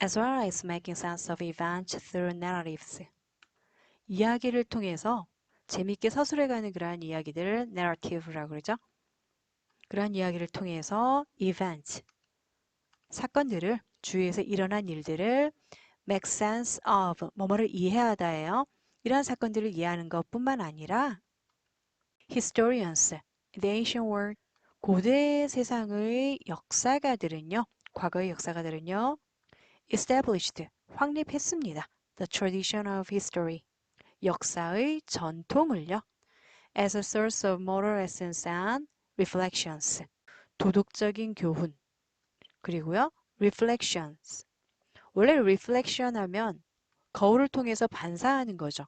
as well as making sense of events through narratives. 이야기를 통해서 재밌게 서술해가는 그러한 이야기들을 narrative라고 그러죠. 그러한 이야기를 통해서 events, 사건들을 주위에서 일어난 일들을 make sense of, 뭐뭐를 이해하다예요. 이러한 사건들을 이해하는 것뿐만 아니라 historians, the ancient world, 고대 세상의 역사가들은요, 과거의 역사가들은요, established, 확립했습니다. The tradition of history, 역사의 전통을요, as a source of moral essence and reflections, 도덕적인 교훈, 그리고요, reflections. 원래 reflection 하면 거울을 통해서 반사하는 거죠.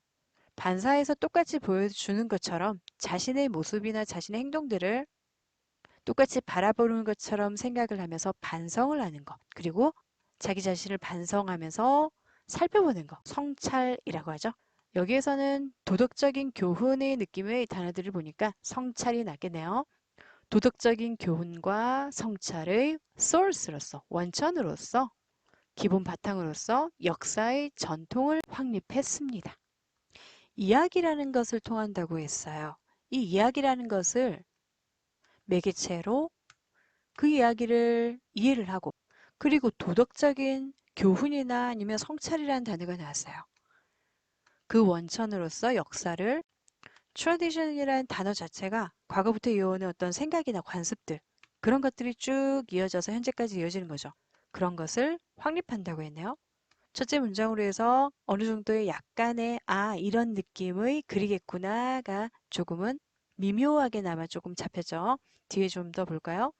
반사해서 똑같이 보여주는 것처럼 자신의 모습이나 자신의 행동들을 똑같이 바라보는 것처럼 생각을 하면서 반성을 하는 것. 그리고 자기 자신을 반성하면서 살펴보는 것. 성찰이라고 하죠. 여기에서는 도덕적인 교훈의 느낌의 단어들을 보니까 성찰이 낫겠네요. 도덕적인 교훈과 성찰의 source로서, 원천으로서, 기본 바탕으로서 역사의 전통을 확립했습니다. 이야기라는 것을 통한다고 했어요. 이 이야기라는 것을 매개체로 그 이야기를 이해를 하고 그리고 도덕적인 교훈이나 아니면 성찰이라는 단어가 나왔어요. 그 원천으로서 역사를 tradition이라는 단어 자체가 과거부터 이어오는 어떤 생각이나 관습들 그런 것들이 쭉 이어져서 현재까지 이어지는 거죠. 그런 것을 확립한다고 했네요. 첫째 문장으로 해서 어느 정도의 약간의 아 이런 느낌의 그리겠구나가 조금은 미묘하게나마 조금 잡혔죠. 뒤에 좀 더 볼까요?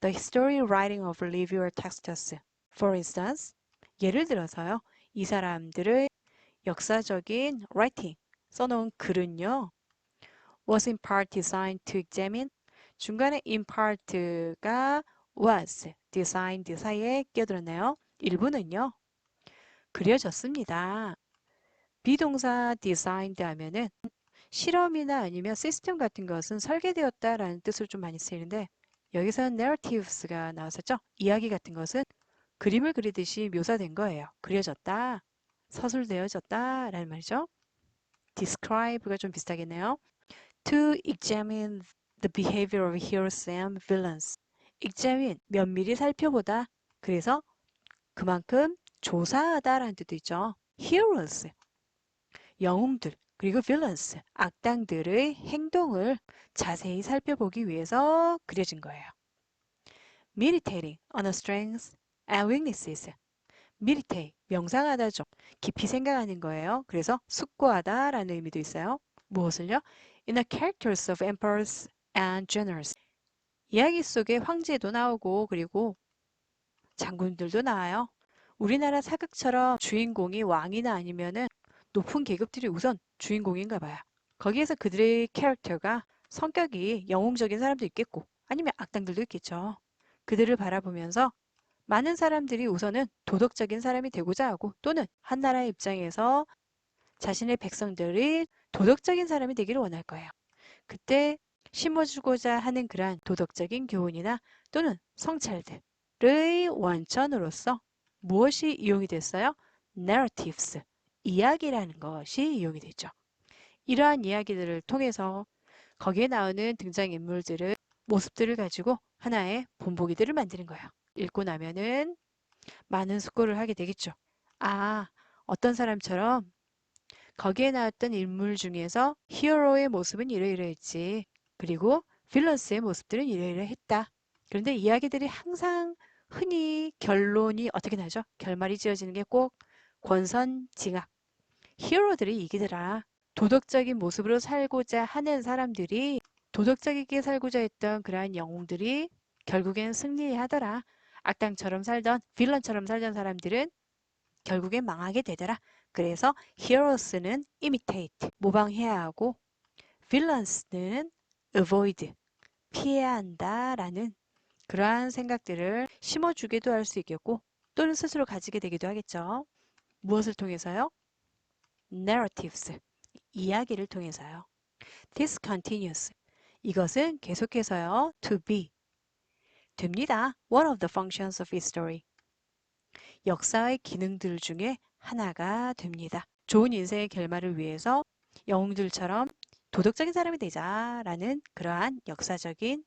The history writing of Livio Tacitus. For instance, 예를 들어서요. 이 사람들의 역사적인 writing, 써놓은 글은요. was in part designed to examine 중간에 in part가 was, designed 사이에 끼어들었네요. 일부는요. 그려졌습니다. 비동사 designed 하면은 실험이나 아니면 시스템 같은 것은 설계되었다라는 뜻으로 좀 많이 쓰이는데 여기서는 narratives가 나왔었죠. 이야기 같은 것은 그림을 그리듯이 묘사된 거예요. 그려졌다, 서술되어졌다 라는 말이죠. describe가 좀 비슷하겠네요. To examine the behavior of heroes and villains. examine, 면밀히 살펴보다. 그래서 그만큼 조사하다라는 뜻도 있죠. heroes, 영웅들, 그리고 villains, 악당들의 행동을 자세히 살펴보기 위해서 그려진 거예요. meditating on the strengths and weaknesses. meditate, 명상하다죠. 깊이 생각하는 거예요. 그래서 숙고하다라는 의미도 있어요. 무엇을요? In the characters of emperors and generals. 이야기 속에 황제도 나오고 그리고 장군들도 나와요. 우리나라 사극처럼 주인공이 왕이나 아니면은 높은 계급들이 우선 주인공인가 봐요. 거기에서 그들의 캐릭터가 성격이 영웅적인 사람도 있겠고 아니면 악당들도 있겠죠. 그들을 바라보면서 많은 사람들이 우선은 도덕적인 사람이 되고자 하고 또는 한 나라의 입장에서 자신의 백성들이 도덕적인 사람이 되기를 원할 거예요. 그때 심어주고자 하는 그러한 도덕적인 교훈이나 또는 성찰들의 원천으로서 무엇이 이용이 됐어요? narratives, 이야기라는 것이 이용이 됐죠. 이러한 이야기들을 통해서 거기에 나오는 등장인물들의 모습들을 가지고 하나의 본보기들을 만드는 거예요. 읽고 나면은 많은 숙고를 하게 되겠죠. 아, 어떤 사람처럼 거기에 나왔던 인물 중에서 히어로의 모습은 이러이러했지. 그리고 빌런스의 모습들은 이러이러했다. 그런데 이야기들이 항상 흔히 결론이 어떻게 나죠? 결말이 지어지는 게 꼭 권선징악. 히어로들이 이기더라. 도덕적인 모습으로 살고자 하는 사람들이 도덕적이게 살고자 했던 그러한 영웅들이 결국엔 승리하더라. 악당처럼 살던 빌런처럼 살던 사람들은 결국엔 망하게 되더라. 그래서 heroes는 imitate, 모방해야 하고 villains는 avoid, 피해야 한다라는 그러한 생각들을 심어주기도 할 수 있겠고 또는 스스로 가지게 되기도 하겠죠. 무엇을 통해서요? Narratives, 이야기를 통해서요. This continues. 이것은 계속해서요. to be. 됩니다. One of the functions of history. 역사의 기능들 중에 하나가 됩니다. 좋은 인생의 결말을 위해서 영웅들처럼 도덕적인 사람이 되자라는 그러한 역사적인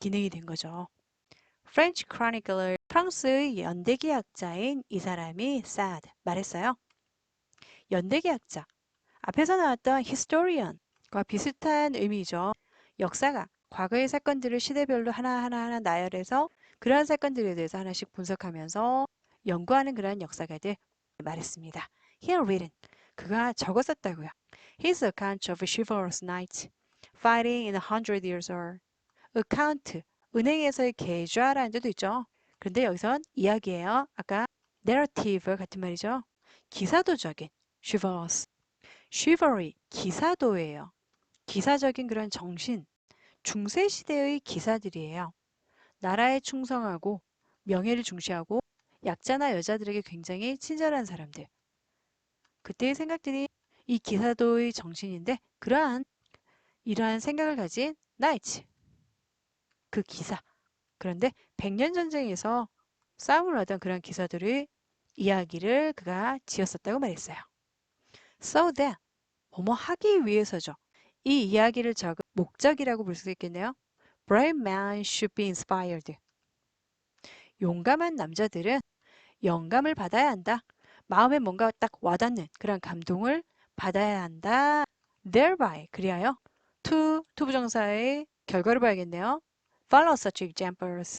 기능이 된 거죠. 프렌치 크로니클러 프랑스의 연대기학자인 이 사람이 사드 말했어요. 연대기학자 앞에서 나왔던 historian과 비슷한 의미죠. 역사가 과거의 사건들을 시대별로 하나하나 하나 나열해서 그러한 사건들에 대해서 하나씩 분석하면서 연구하는 그러한 역사가들 말했습니다. He had written. 그가 적었었다고요. His account of chivalrous knight fighting in a hundred years or account 은행에서의 계좌라는 뜻도 있죠. 그런데 여기선 이야기예요. 아까 narrative 같은 말이죠. 기사도적인 chivalrous chivalry 기사도예요. 기사적인 그런 정신 중세 시대의 기사들이에요. 나라에 충성하고 명예를 중시하고 약자나 여자들에게 굉장히 친절한 사람들. 그때의 생각들이 이 기사도의 정신인데 그러한 이러한 생각을 가진 나이츠 그 기사 그런데 백년 전쟁에서 싸움을 하던 그런 기사들의 이야기를 그가 지었었다고 말했어요. So that 뭐뭐 하기 위해서죠. 이 이야기를 적은 목적이라고 볼 수 있겠네요. Brave man should be inspired. 용감한 남자들은 영감을 받아야 한다. 마음에 뭔가 딱 와닿는 그런 감동을 받아야 한다. thereby 그리하여 to 투부정사의 결과를 봐야겠네요. follow such examples.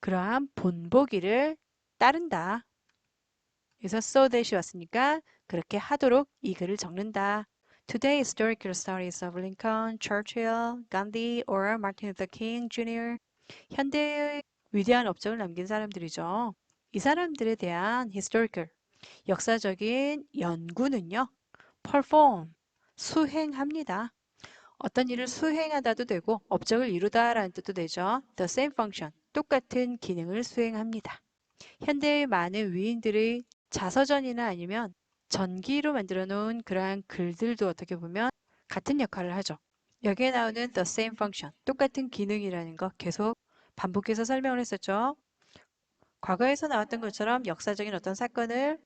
그러한 본보기를 따른다. 그래서 so that이 왔으니까 그렇게 하도록 이 글을 적는다. Today, historical stories of Lincoln, Churchill, Gandhi, or Martin Luther King Jr. 현대의 위대한 업적을 남긴 사람들이죠. 이 사람들에 대한 historical, 역사적인 연구는요. perform, 수행합니다. 어떤 일을 수행하다도 되고 업적을 이루다라는 뜻도 되죠. The same function, 똑같은 기능을 수행합니다. 현대의 많은 위인들의 자서전이나 아니면 전기로 만들어 놓은 그러한 글들도 어떻게 보면 같은 역할을 하죠. 여기에 나오는 the same function, 똑같은 기능이라는 거 계속 반복해서 설명을 했었죠. 과거에서 나왔던 것처럼 역사적인 어떤 사건을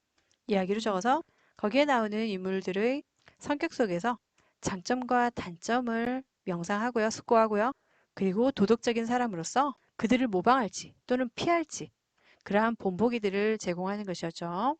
이야기로 적어서 거기에 나오는 인물들의 성격 속에서 장점과 단점을 명상하고요, 숙고하고요. 그리고 도덕적인 사람으로서 그들을 모방할지 또는 피할지 그러한 본보기들을 제공하는 것이었죠.